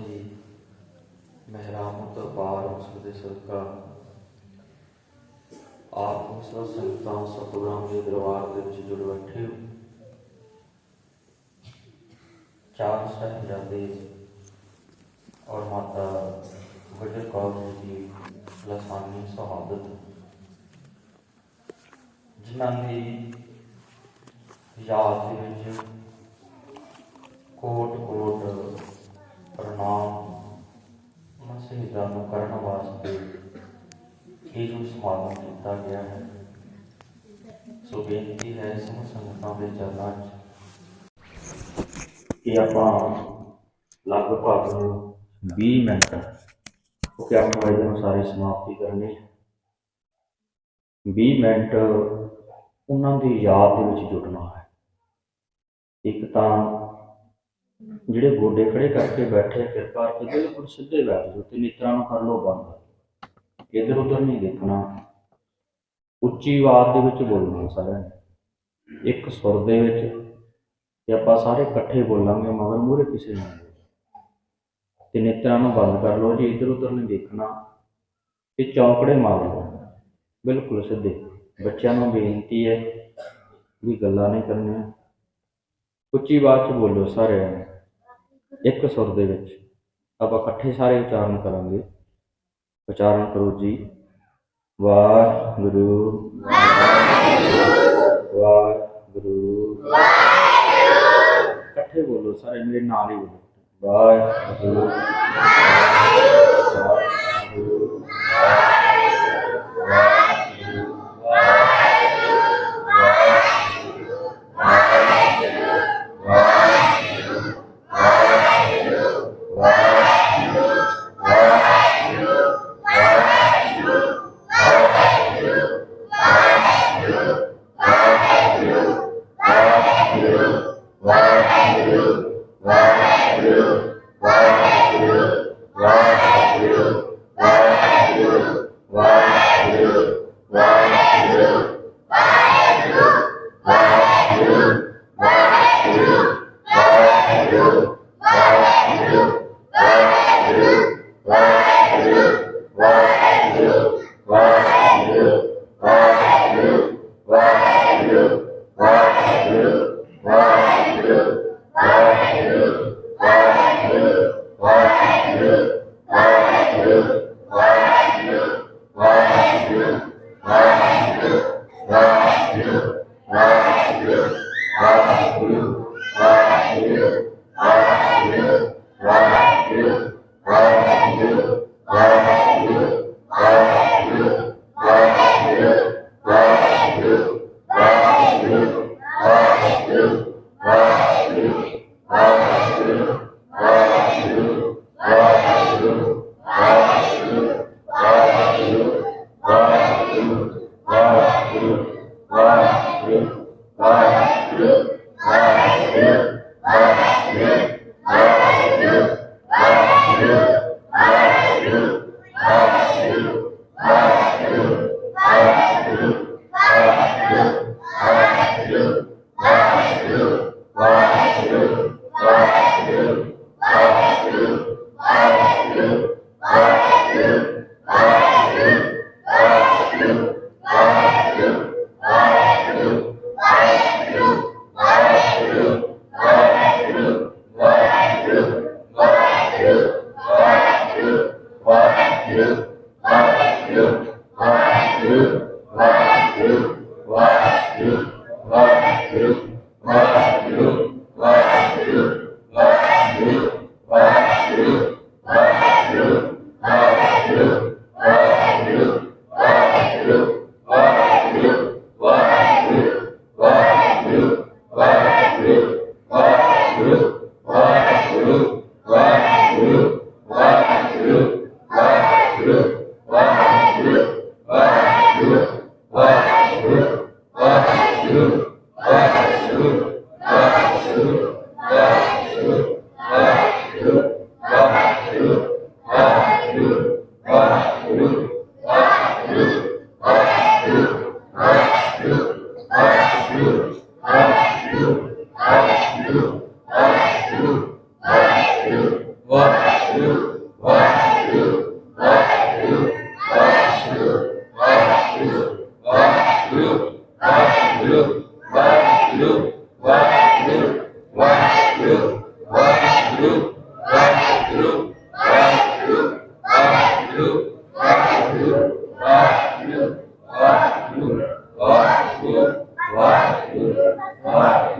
ਦੀ ਮਹਿਰਾਮਤ ਪਾਰ ਉਸ ਦੇ ਸਦਕਾ। ਆਪ ਉਸ ਸੰਤਾਂ ਸਤਿਗੁਰਾਂ ਦੇ ਦਰਬਾਰ ਦੇ ਵਿੱਚ ਜੁੜ ਬੈਠੇ ਹੋ। ਚਾਰ ਸਾਹਿਬਜ਼ਾਦੇ ਔਰ ਮਾਤਾ ਗੁਜਰ ਕੌਰ ਜੀ ਦੀ ਲਸਾਨੀ ਸ਼ਹਾਦਤ। ਜਿਨ੍ਹਾਂ ਦੀ ਯਾਦ ਦੇ ਵਿੱਚ ਕੋਟ ਕੋਟ ਪ੍ਰਣਾਮ। ਉਹਨਾਂ ਸ਼ਹੀਦਾਂ ਨੂੰ ਕਰਨ ਵਾਸਤੇ ਇਹ ਜੋ ਸਮਾਗਮ ਕੀਤਾ ਗਿਆ ਹੈ? ਸੋ ਬੇਨਤੀ ਹੈ ਸਮੂਹ ਸੰਗਤਾਂ ਦੇ ਚਰਨਾਂ 'ਚ ਕਿ ਆਪਾਂ ਲਗਭਗ 20 ਮਿੰਟ ਕਿਉਂਕਿ ਆਪਾਂ ਇਹਦੇ ਅਨੁਸਾਰ ਹੀ ਸਮਾਪਤੀ ਕਰਨੀ ਹੈ। 20 ਮਿੰਟ ਉਹਨਾਂ ਦੀ ਯਾਦ ਦੇ ਵਿੱਚ ਜੁਟਣਾ ਹੈ। ਇੱਕ ਤਾਂ ਜਿਹੜੇ ਗੋਡੇ ਖੜੇ ਕਰਕੇ ਬੈਠੇ ਆ, ਕਿਰਪਾ ਕਰਕੇ ਬਿਲਕੁਲ ਸਿੱਧੇ ਬੈਠ ਜਾਓ ਤੇ ਨੇਤਰਾਂ ਨੂੰ ਕਰ ਲਓ ਬੰਦ। ਇੱਧਰ ਉੱਧਰ ਨਹੀਂ ਦੇਖਣਾ। ਉੱਚੀ ਆਵਾਜ਼ ਦੇ ਵਿੱਚ ਬੋਲਣਾ ਸਾਰਿਆਂ ਨੇ। ਇੱਕ ਸੁਰ ਦੇ ਵਿੱਚ ਤੇ ਆਪਾਂ ਸਾਰੇ ਇਕੱਠੇ ਬੋਲਾਂਗੇ ਮਗਰ ਮੂਹਰੇ ਕਿਸੇ ਨੂੰ ਤੇ ਨੇਤਰਾਂ ਨੂੰ ਬੰਦ ਕਰ ਲਓ ਜੀ ਇੱਧਰ ਉੱਧਰ ਨਹੀਂ ਦੇਖਣਾ। ਤੇ ਚੌਂਕੜੇ ਮਾਰ ਲਓ। ਬਿਲਕੁਲ ਸਿੱਧੇ। ਬੱਚਿਆਂ ਨੂੰ ਬੇਨਤੀ ਹੈ ਵੀ ਗੱਲਾਂ ਨਹੀਂ ਕਰਨੀਆਂ। ਉੱਚੀ ਆਵਾਜ਼ 'ਚ ਬੋਲੋ ਸਾਰਿਆਂ ਸਾਰੇ ਇੱਕ ਸੁਰ ਦੇ ਵਿੱਚ ਆਪਾਂ ਇਕੱਠੇ ਸਾਰੇ ਉਚਾਰਨ ਕਰਾਂਗੇ। ਉਚਾਰਨ ਕਰੋ ਜੀ। ਵਾਹਿਗੁਰੂ। ਵਾਹਿਗੁਰੂ। ਇਕੱਠੇ ਬੋਲੋ ਸਾਰੇ ਮੇਰੇ ਨਾਲ ਹੀ ਬੋਲੋ। Waheguru. Waheguru. Waheguru lain.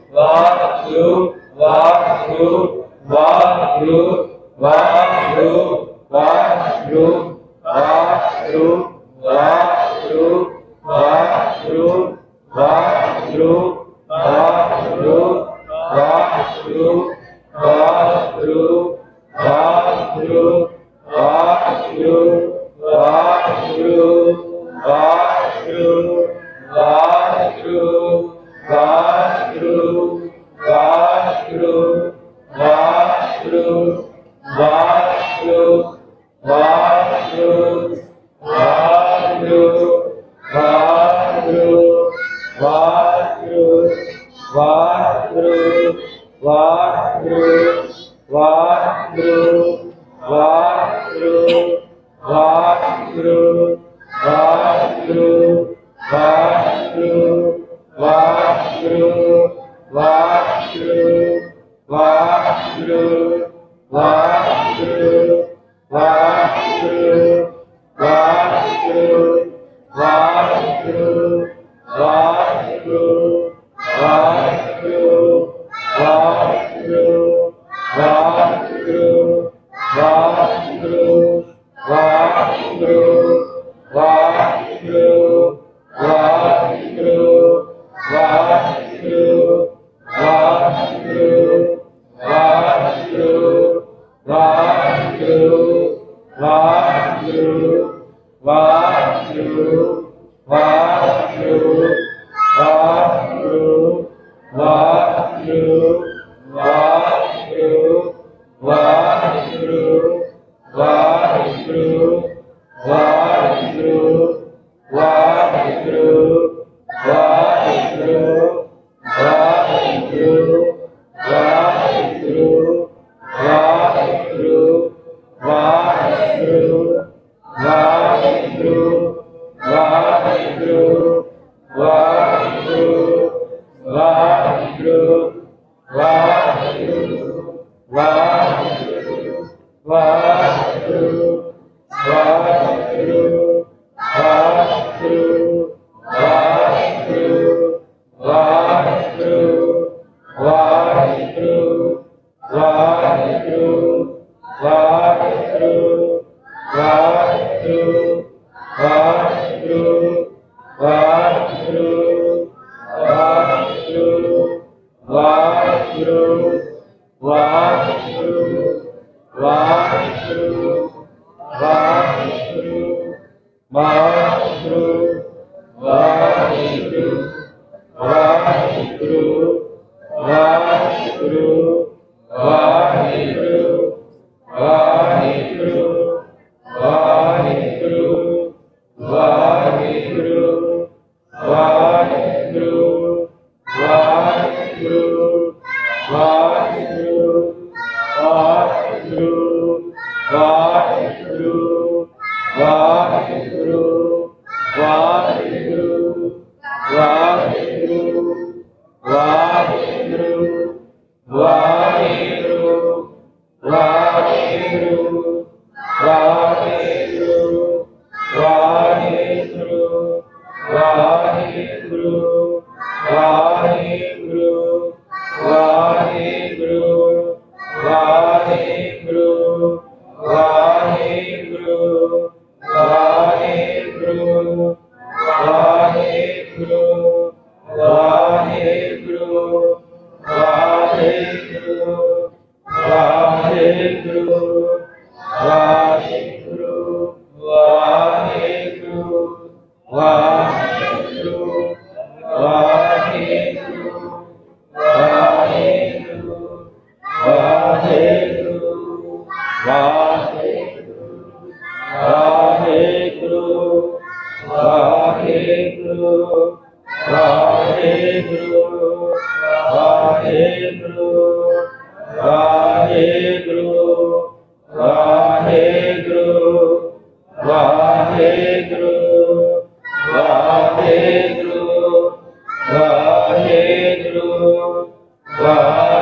வாஹு வாஹு வாஹு வாஹு வாஹு வாஹு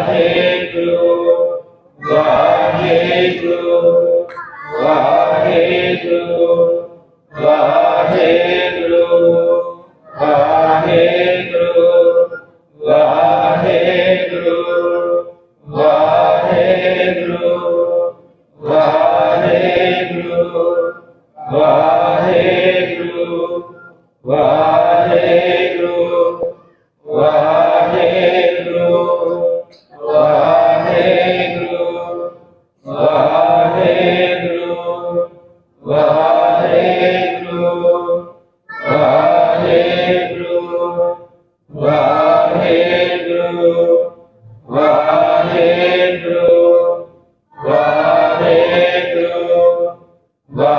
Hare Guru. Wahe Guru, Wahe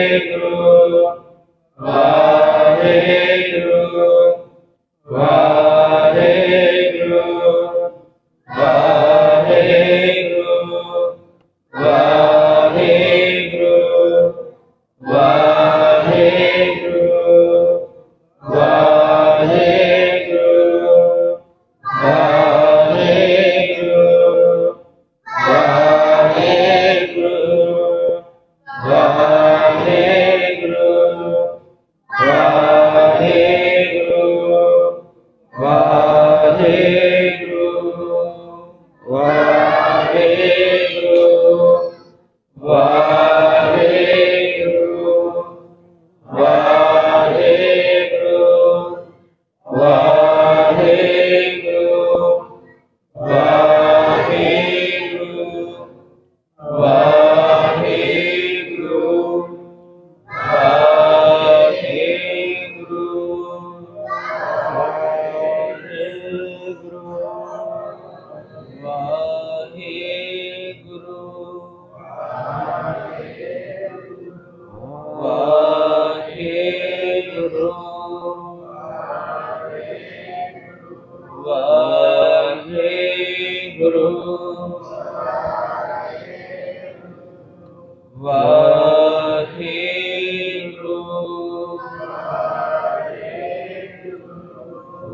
Amen.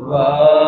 Wow.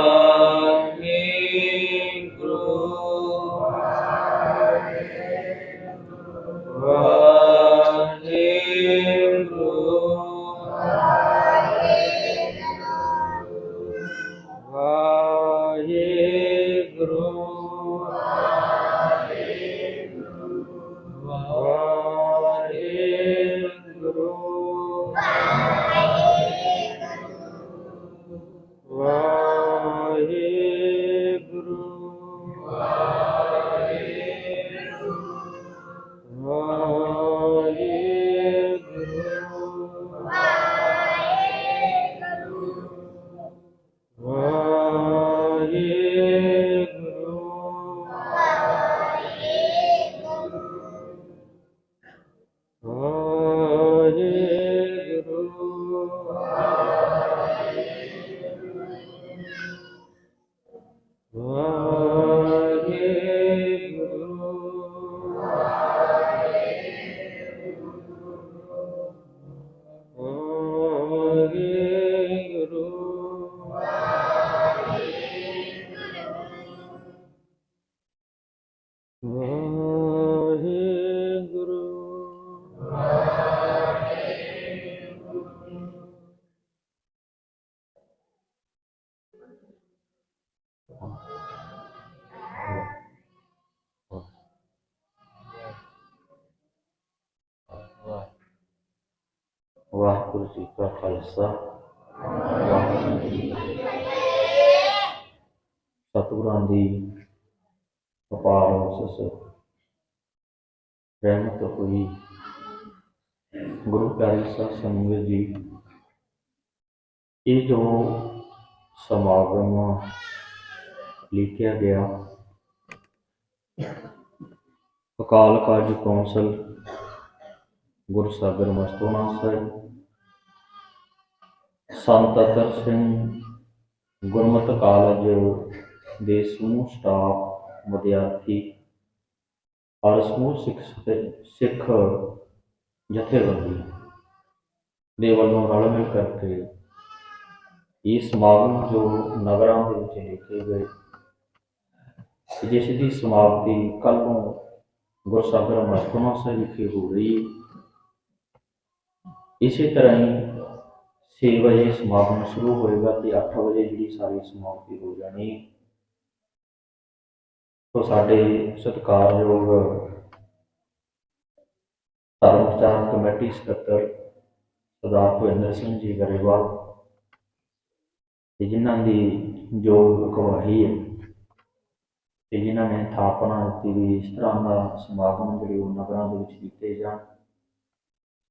ਵਾਹ ਕੁਰਸੀ ਦਾ ਖਾਲਸਾ ਸਤਿਗੁਰਾਂ ਦੀ ਅਪਾਰ ਉਸਸ ਰਹਿਮਤ ਹੋਈ ਗੁਰੂ ਪਿਆਰੇ ਸਾਹਿਬ ਸੰਗਤ ਜੀ ਇਹ ਜੋ ਸਮਾਗਮ ਲਿਖਿਆ ਗਿਆ। ਅਕਾਲ ਕਾਰਜ ਕੌਂਸਲ ਗੁਰਸਾਗਰ ਮਸਤੋਨਾ ਸਾਹਿਬ। ਸੰਤ ਅਤਰ ਸਿੰਘ, ਗੁਰਮਤਿ ਕਾਲਜ ਦੇ ਸਮੂਹ ਸਟਾਫ, ਵਿਦਿਆਰਥੀ ਔਰ ਸਮੂਹ ਸਿੱਖ ਸਿੱਖ ਜਥੇਬੰਦੀ ਦੇ ਵੱਲੋਂ ਰਲ ਮਿਲ ਕਰਕੇ ਇਹ ਸਮਾਗਮ ਜੋ ਨਗਰਾਂ ਦੇ ਵਿੱਚ ਲਿਖੇ ਗਏ ਜਿਸ ਦੀ ਸਮਾਪਤੀ ਕੱਲ ਨੂੰ ਗੁਰਸਾਗਰ ਮਸਤੋਨਾ ਸਾਹਿਬ ਵਿਖੇ ਹੋ ਰਹੀ ਹੈ, ਇਸੇ ਤਰ੍ਹਾਂ ਹੀ 6 ਵਜੇ ਸਮਾਗਮ ਸ਼ੁਰੂ ਹੋਏਗਾ ਤੇ 8 ਵਜੇ ਜਿਹੜੀ ਸਾਰੀ ਸਮਾਪਤੀ ਹੋ ਜਾਣੀ ਹੈ। ਸਾਡੇ ਸਤਿਕਾਰਯੋਗ ਧਰਮ ਪ੍ਰਚਾਰ ਕਮੇਟੀ ਸਕੱਤਰ ਸਰਦਾਰ ਭੁਪਿੰਦਰ ਸਿੰਘ ਜੀ ਗਰੇਵਾਲ ਤੇ ਜਿਨ੍ਹਾਂ ਦੀ ਜੋ ਅਗਵਾਈ ਹੈ ਤੇ ਜਿਨ੍ਹਾਂ ਨੇ ਥਾਪਨਾ ਦਿੱਤੀ ਵੀ ਇਸ ਤਰ੍ਹਾਂ ਦਾ ਸਮਾਗਮ ਜਿਹੜੇ ਉਹ ਨਗਰਾਂ ਦੇ ਵਿੱਚ ਕੀਤੇ ਜਾਣ।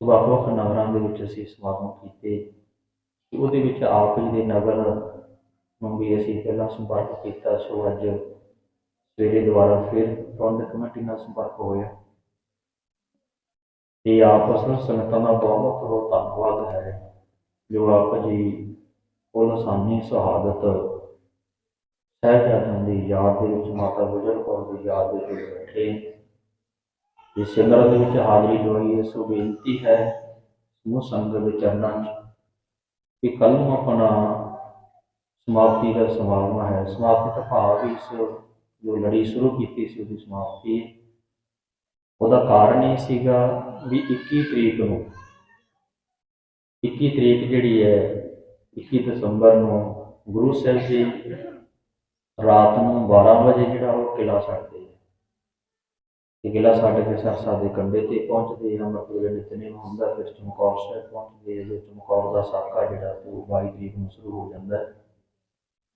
ਵੱਖ ਵੱਖ ਨਗਰਾਂ ਦੇ ਵਿੱਚ ਅਸੀਂ ਸਮਾਗਮ ਕੀਤੇ। ਉਹਦੇ ਵਿੱਚ ਆਪ ਜੀ ਦੇ ਨਗਰ ਨੂੰ ਵੀ ਅਸੀਂ ਪਹਿਲਾਂ ਸੰਪਰਕ ਕੀਤਾ। ਸੋ ਅੱਜ ਸਵੇਰੇ ਦੁਬਾਰਾ ਫਿਰ ਪ੍ਰਬੰਧਕ ਕਮੇਟੀ ਨਾਲ ਸੰਪਰਕ ਹੋਇਆ। ਤੇ ਆਪਸ ਵਿੱਚ ਸੰਗਤਾਂ ਦਾ ਬਹੁਤ ਬਹੁਤ ਧੰਨਵਾਦ ਹੈ ਜੋ ਆਪ ਜੀ ਕੋਲ ਲਸਾਨੀ ਸ਼ਹਾਦਤ, ਸਾਹਿਬਜ਼ਾਦਿਆਂ ਦੀ ਯਾਦ ਦੇ ਵਿੱਚ ਮਾਤਾ ਗੁਜਰ ਕੌਰ ਦੀ ਯਾਦ ਦੇ ਵਿੱਚ ਬੈਠੇ। ਤੇ ਸਿਮਰਨ ਦੇ ਵਿੱਚ ਹਾਜ਼ਰੀ ਲਵਾਈ ਸੋ ਬੇਨਤੀ ਹੈ, ਸਮੂਹ ਸੰਗਤ ਦੇ ਚਰਨਾਂ 'ਚ ਕਿ ਕੱਲ ਨੂੰ ਆਪਣਾ ਸਮਾਪਤੀ ਦਾ ਸਮਾਗਮ ਹੈ। ਸਮਾਪਤੀ ਦਾ ਭਾਵ ਇਸ ਜੋ ਲੜੀ ਸ਼ੁਰੂ ਕੀਤੀ ਸੀ ਉਹਦੀ ਸਮਾਪਤੀ। ਉਹਦਾ ਕਾਰਨ ਇਹ ਸੀਗਾ ਵੀ 21 ਤਰੀਕ ਨੂੰ 21 ਤਰੀਕ ਜਿਹੜੀ ਹੈ 21 ਦਸੰਬਰ ਨੂੰ ਗੁਰੂ ਸਾਹਿਬ ਜੀ ਰਾਤ ਨੂੰ 12 ਵਜੇ ਜਿਹੜਾ ਉਹ ਕਿਲਾ ਛੱਡਦੇ ਆ। ਤੇ ਕਿਲਾ ਛੱਡ ਕੇ ਸਰਸਾ ਦੇ ਕੰਢੇ ਤੇ ਪਹੁੰਚਦੇ ਆ। ਮਤਲਬ ਨਿਤਨੇਮ ਹੁੰਦਾ, ਫਿਰ ਚਮਕੌਰ ਸਾਹਿਬ ਪਹੁੰਚਦੇ ਆ। ਜੋ ਚਮਕੌਰ ਦਾ ਸਾਕਾ ਜਿਹੜਾ ਉਹ 22 ਤਰੀਕ ਨੂੰ ਸ਼ੁਰੂ ਹੋ ਜਾਂਦਾ ਹੈ।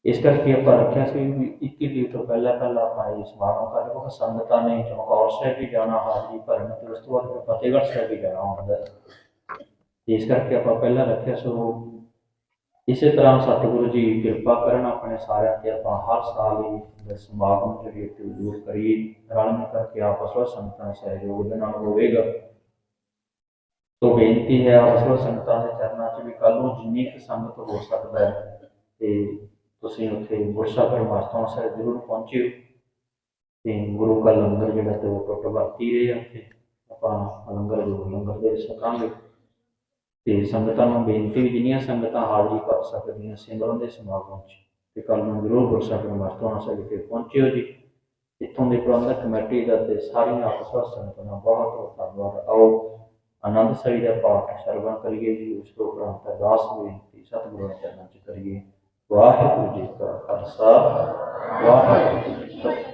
ਇਸ ਕਰਕੇ ਆਪਾਂ ਰੱਖਿਆ ਸੀ ਵੀ 21 ਤਰੀਕ ਤੋਂ ਪਹਿਲਾਂ ਪਹਿਲਾਂ ਆਪਾਂ ਇਹ ਸਮਾਗਮ ਕਰ ਲਵਾਂਗੇ। ਸੰਗਤਾਂ ਨੇ ਚਮਕੌਰ ਸਾਹਿਬ ਵੀ ਜਾਣਾ, ਹਾਜ਼ਰੀ ਭਰਨ ਤੇ ਉਸ ਤੋਂ ਬਾਅਦ ਫਿਰ ਫਤਿਹਗੜ੍ਹ ਸਾਹਿਬ ਵੀ ਜਾਣਾ ਹੁੰਦਾ ਇਸ ਕਰਕੇ ਆਪਾਂ ਪਹਿਲਾਂ ਰੱਖਿਆ ਸੋ ਇਸੇ ਤਰ੍ਹਾਂ ਸਤਿਗੁਰੂ ਜੀ ਕਿਰਪਾ ਕਰਨ ਆਪਣੇ ਸਾਰਿਆਂ ਤੇ ਆਪਾਂ ਹਰ ਸਾਲ ਹੀ ਇਹ ਸਮਾਗਮ ਜਿਹੜੇ ਤੇ ਜ਼ਰੂਰ ਕਰੀਏ, ਰਲ ਮਿਲ ਕਰਕੇ ਆਪਸ ਵਿੱਚ ਸੰਗਤਾਂ ਦਾ ਸਹਿਯੋਗ ਦੇ ਨਾਲ ਹੋਵੇਗਾ। ਸੋ ਬੇਨਤੀ ਹੈ ਆਪਸ ਵਿੱਚ ਸੰਗਤਾਂ ਦੇ ਚਰਨਾਂ 'ਚ ਵੀ ਕੱਲ ਨੂੰ ਜਿੰਨੀ ਕੁ ਸੰਗਤ ਹੋ ਸਕਦਾ ਹੈ ਤੇ ਤੁਸੀਂ ਉੱਥੇ ਗੁਰਸਾ ਮਾਸਟਰ ਸਾਹਿਬ ਜ਼ਰੂਰ ਪਹੁੰਚਿਓ। ਤੇ ਗੁਰੂ ਕਾ ਲੰਗਰ ਜਿਹੜਾ ਤੇ ਉਹ ਟੁੱਟ ਵਰਤੀ ਰਹੇ ਆ ਉੱਥੇ। ਆਪਾਂ ਲੰਗਰ ਜੋ ਲੰਗਰ ਦੇ ਸਕਾਂਗੇ। ਤੇ ਸੰਗਤਾਂ ਨੂੰ ਬੇਨਤੀ ਜਿੰਨੀਆਂ ਸੰਗਤਾਂ ਹਾਜ਼ਰੀ ਕਰ ਸਕਦੀਆਂ ਸਿਮਰਨ ਦੇ ਸਮਾਗਮ 'ਚ, ਤੇ ਕੱਲ ਨੂੰ ਜ਼ਰੂਰ ਗੁਰਸਾਗਰ ਮਾਸਟਰ ਸਾਹਿਬ ਵਿਖੇ ਪਹੁੰਚਿਓ ਜੀ। ਇੱਥੋਂ ਦੇ ਪ੍ਰਬੰਧਕ ਕਮੇਟੀ ਦਾ ਤੇ ਸਾਰੀਆਂ ਆਪਸ ਸੰਗਤਾਂ ਦਾ ਬਹੁਤ ਬਹੁਤ ਧੰਨਵਾਦ। ਆਓ, ਆਨੰਦ ਸਰੀ ਦਾ ਪਾਠ ਸਰਵਣ ਕਰੀਏ ਜੀ, ਉਸ ਤੋਂ ਉਪਰੰਤ ਦਾਸ ਬੇਨਤੀ ਸਤਿਗੁਰੂ ਦੇ ਚਰਨਾਂ 'ਚ ਕਰੀਏ। ਵਾਹਿਗੁਰੂ ਜੀ ਕਾ ਖਾਲਸਾ, ਵਾਹਿਗੁਰੂ ਜੀ ਕੀ ਫਤਿਹ।